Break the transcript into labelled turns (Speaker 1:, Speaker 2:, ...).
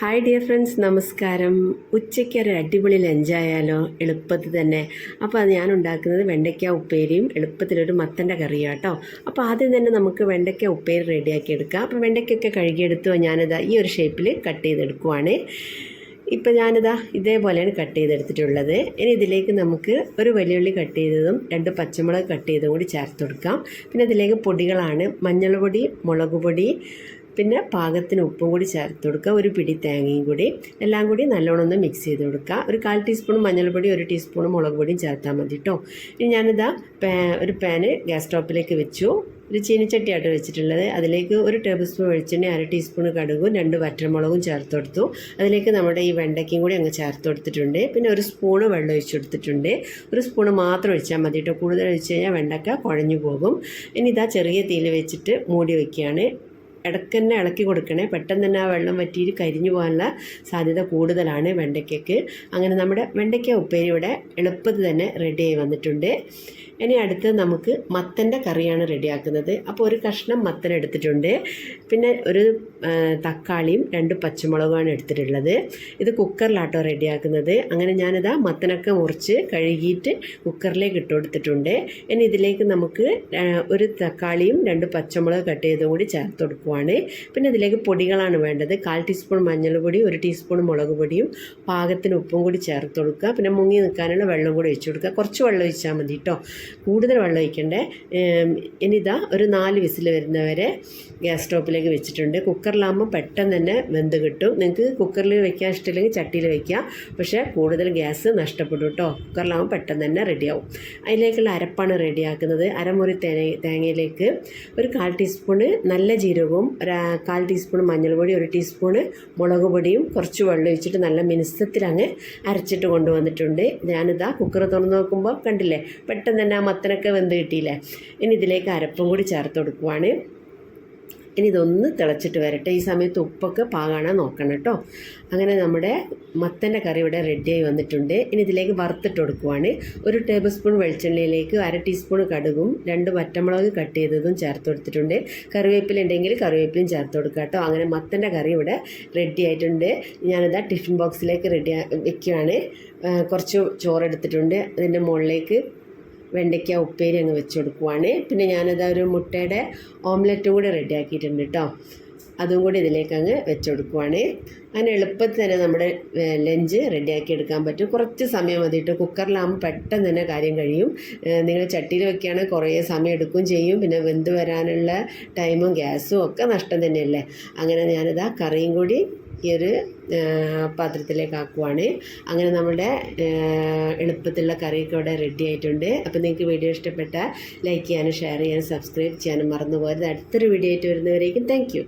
Speaker 1: Hi dear friends നമസ്കാരം. ഉച്ചയ്ക്ക് ഒരു അടിപൊളി ലഞ്ചായാലോ എളുപ്പത്തിൽ തന്നെ. അപ്പോൾ അത് ഞാൻ ഉണ്ടാക്കുന്നത് വെണ്ടയ്ക്ക ഉപ്പേരിയും എളുപ്പത്തിലൊരു മത്തന്റെ കറിയാണ് കേട്ടോ അപ്പോൾ ആദ്യം തന്നെ നമുക്ക് വെണ്ടയ്ക്ക ഉപ്പേരി റെഡിയാക്കി എടുക്കാം. അപ്പോൾ വെണ്ടയ്ക്കൊക്കെ കഴുകിയെടുത്തു ഞാനിതാ ഈ ഒരു ഷേപ്പിൽ കട്ട് ചെയ്തെടുക്കുവാണ്. ഇപ്പം ഞാനിതാ ഇതേപോലെയാണ് കട്ട് ചെയ്തെടുത്തിട്ടുള്ളത്. ഇനി ഇതിലേക്ക് നമുക്ക് ഒരു വെല്ലുള്ളി കട്ട് ചെയ്തതും രണ്ട് പച്ചമുളക് കട്ട് ചെയ്തതും കൂടി ചേർത്ത് കൊടുക്കാം. പിന്നെ ഇതിലേക്ക് പൊടികളാണ്. മഞ്ഞൾ പൊടി മുളക് പൊടി പിന്നെ പാകത്തിന് ഉപ്പും കൂടി ചേർത്ത് കൊടുക്കുക. ഒരു പിടി തേങ്ങയും കൂടി. എല്ലാം കൂടി നല്ലോണം ഒന്ന് മിക്സ് ചെയ്ത് കൊടുക്കുക. ഒരു കാൽ ടീസ്പൂൺ മഞ്ഞൾപ്പൊടി ഒരു ടീസ്പൂൺ മുളക് പൊടിയും ചേർത്താൽ മതി കേട്ടോ ഇനി ഞാനിതാ പാ ഒരു പാന് ഗ്യാസ് സ്റ്റോപ്പിലേക്ക് വെച്ചു. ഒരു ചീനിച്ചട്ടിയായിട്ട് വെച്ചിട്ടുള്ളത്. അതിലേക്ക് ഒരു ടേബിൾ സ്പൂൺ വെളിച്ചെണ്ണ അര ടീസ്പൂൺ കടുകും രണ്ട് വറ്റമുളകും ചേർത്ത് കൊടുത്തു. അതിലേക്ക് നമ്മുടെ ഈ വെണ്ടയ്ക്കയും കൂടി അങ്ങ് ചേർത്ത് കൊടുത്തിട്ടുണ്ട്. പിന്നെ ഒരു സ്പൂണ് വെള്ളം ഒഴിച്ചു കൊടുത്തിട്ടുണ്ട്. ഒരു സ്പൂണ് മാത്രം ഒഴിച്ചാൽ മതി കേട്ടോ കൂടുതൽ ഒഴിച്ച് കഴിഞ്ഞാൽ വെണ്ടയ്ക്ക കുഴഞ്ഞു പോകും. ഇനി ഇതാ ചെറിയ തീയിൽ വെച്ചിട്ട് മൂടി വയ്ക്കുകയാണ് ഇടയ്ക്ക് തന്നെ ഇളക്കി കൊടുക്കണേ. പെട്ടെന്ന് തന്നെ ആ വെള്ളം വറ്റിയിട്ട് കരിഞ്ഞു പോകാനുള്ള സാധ്യത കൂടുതലാണ് വെണ്ടയ്ക്കയ്ക്ക്. അങ്ങനെ നമ്മുടെ വെണ്ടയ്ക്ക ഉപ്പേരി ഇവിടെ എളുപ്പത്തിൽ തന്നെ റെഡിയായി വന്നിട്ടുണ്ട്. ഇനി അടുത്ത് നമുക്ക് മത്തന്റെ കറിയാണ് റെഡിയാക്കുന്നത് അപ്പോൾ ഒരു കഷ്ണം മത്തൻ എടുത്തിട്ടുണ്ട്. പിന്നെ ഒരു തക്കാളിയും രണ്ട് പച്ചമുളകുമാണ് എടുത്തിട്ടുള്ളത്. ഇത് കുക്കറിലാട്ടോ റെഡിയാക്കുന്നത് അങ്ങനെ ഞാനിതാ മത്തനൊക്കെ മുറിച്ച് കഴുകിയിട്ട് കുക്കറിലേക്ക് ഇട്ട് കൊടുത്തിട്ടുണ്ട്. ഇനി ഇതിലേക്ക് നമുക്ക് ഒരു തക്കാളിയും രണ്ട് പച്ചമുളക് കട്ട് ചെയ്തും കൂടി ചേർത്ത് കൊടുക്കുവാണ് പിന്നെ അതിലേക്ക് പൊടികളാണ് വേണ്ടത്. കാൽ ടീസ്പൂൺ മഞ്ഞൾപ്പൊടി ഒരു ടീസ്പൂൺ മുളക് പൊടിയും പാകത്തിന് ഉപ്പും കൂടി ചേർത്ത് കൊടുക്കുക. പിന്നെ മുങ്ങി നിൽക്കാനുള്ള വെള്ളം കൂടി ഒഴിച്ചു കൊടുക്കുക. കുറച്ച് വെള്ളം ഒഴിച്ചാൽ മതി കേട്ടോ കൂടുതൽ വെള്ളം ഒഴിക്കണ്ടേ. ഇനിതാ ഒരു നാല് വിസിൽ വരുന്നവരെ ഗ്യാസ് സ്റ്റോപ്പിലേക്ക് വെച്ചിട്ടുണ്ട്. കുക്കറിലാകുമ്പോൾ പെട്ടെന്ന് തന്നെ വെന്ത് കിട്ടും. നിങ്ങൾക്ക് കുക്കറിൽ വെക്കാൻ ഇഷ്ടമില്ലെങ്കിൽ ചട്ടിയിൽ വെക്കാം. പക്ഷേ കൂടുതൽ ഗ്യാസ് നഷ്ടപ്പെടും കേട്ടോ കുക്കറിലാകുമ്പോൾ പെട്ടെന്ന് തന്നെ റെഡിയാവും. അതിലേക്കുള്ള അരപ്പാണ് റെഡിയാക്കുന്നത്. അരമുറി തേങ്ങ തേങ്ങയിലേക്ക് ഒരു കാൽ ടീസ്പൂണ് നല്ല ജീരകവും ആ, കാൽ ടീസ്പൂൺ മഞ്ഞൾപ്പൊടി ഒരു ടീസ്പൂണ് മുളക് പൊടിയും കുറച്ച് വെള്ളം ഒഴിച്ചിട്ട് നല്ല മിനുസത്തിൽ അങ്ങ് അരച്ചിട്ട് കൊണ്ടുവന്നിട്ടുണ്ട്. ഞാനിതാ കുക്കർ തുറന്ന് നോക്കുമ്പോൾ കണ്ടില്ലേ പെട്ടെന്ന് തന്നെ ആ മത്തനൊക്കെ വെന്ത് കിട്ടിയില്ലേ? ഇനി ഇതിലേക്ക് അരപ്പും കൂടി ചേർത്ത് കൊടുക്കുവാണ്. ഇനി ഇതൊന്ന് തിളച്ചിട്ട് വരട്ടെ. ഈ സമയത്ത് ഉപ്പൊക്കെ പാകാണാൻ നോക്കണം കേട്ടോ. അങ്ങനെ നമ്മുടെ മത്തന്റെ കറി ഇവിടെ റെഡിയായി വന്നിട്ടുണ്ട്. ഇനി ഇതിലേക്ക് വറുത്തിട്ട് കൊടുക്കുവാണ്. ഒരു ടേബിൾ സ്പൂൺ വെളിച്ചെണ്ണയിലേക്ക് അര ടീസ്പൂൺ കടുകും രണ്ട് വറ്റമുളക് കട്ട് ചെയ്തതും ചേർത്ത് കൊടുത്തിട്ടുണ്ട്. കറിവേപ്പില ഉണ്ടെങ്കിൽ കറിവേപ്പിലും ചേർത്ത് കൊടുക്കുക കേട്ടോ. അങ്ങനെ മത്തന്റെ കറി ഇവിടെ റെഡി ആയിട്ടുണ്ട്. ഞാനിതാ ടിഫിൻ ബോക്സിലേക്ക് റെഡി വെക്കുകയാണ് കുറച്ച് ചോറെടുത്തിട്ടുണ്ട് അതിന്റെ മുകളിലേക്ക് വെണ്ടയ്ക്ക ഉപ്പേരി അങ്ങ് വെച്ച് കൊടുക്കുവാണ് പിന്നെ ഞാനത് ഒരു മുട്ടയുടെ ഓംലെറ്റും കൂടി റെഡിയാക്കിയിട്ടുണ്ട് കേട്ടോ അതും കൂടി ഇതിലേക്ക് അങ്ങ് വെച്ച് കൊടുക്കുവാണ് അങ്ങനെ എളുപ്പത്തിൽ തന്നെ നമ്മുടെ ലഞ്ച് റെഡിയാക്കി എടുക്കാൻ പറ്റും. കുറച്ച് സമയം മതി കേട്ടോ കുക്കറിലാകുമ്പോൾ പെട്ടെന്ന് തന്നെ കാര്യം കഴിയും. നിങ്ങൾ ചട്ടിയിൽ വെക്കുകയാണെങ്കിൽ കുറേ സമയം എടുക്കുകയും ചെയ്യും. പിന്നെ വെന്ത് വരാനുള്ള ടൈമും ഗ്യാസും ഒക്കെ നഷ്ടം തന്നെയല്ലേ? അങ്ങനെ ഞാനിതാ കറിയും കൂടി ഈ ഒരു പാത്രത്തിലേക്ക് ആക്കുവാണ് അങ്ങനെ നമ്മുടെ എളുപ്പത്തിലുള്ള കറിയൊക്കെ ഇവിടെ റെഡി ആയിട്ടുണ്ട്. അപ്പോൾ നിങ്ങൾക്ക് വീഡിയോ ഇഷ്ടപ്പെട്ടാൽ ലൈക്ക് ചെയ്യാനും ഷെയർ ചെയ്യാനും സബ്സ്ക്രൈബ് ചെയ്യാനും മറന്നു പോകരുത് അടുത്തൊരു വീഡിയോ ആയിട്ട് വരുന്നവരേക്കും താങ്ക്